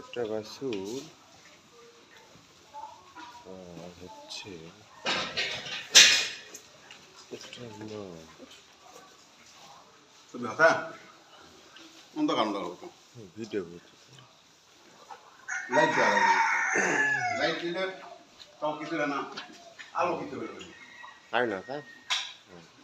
একটা বাসুর আর হচ্ছে একটা ভিডিও লাইট লাইট দিলে তাও কিছু না। আলো কিছু হয় না তাই? Mm.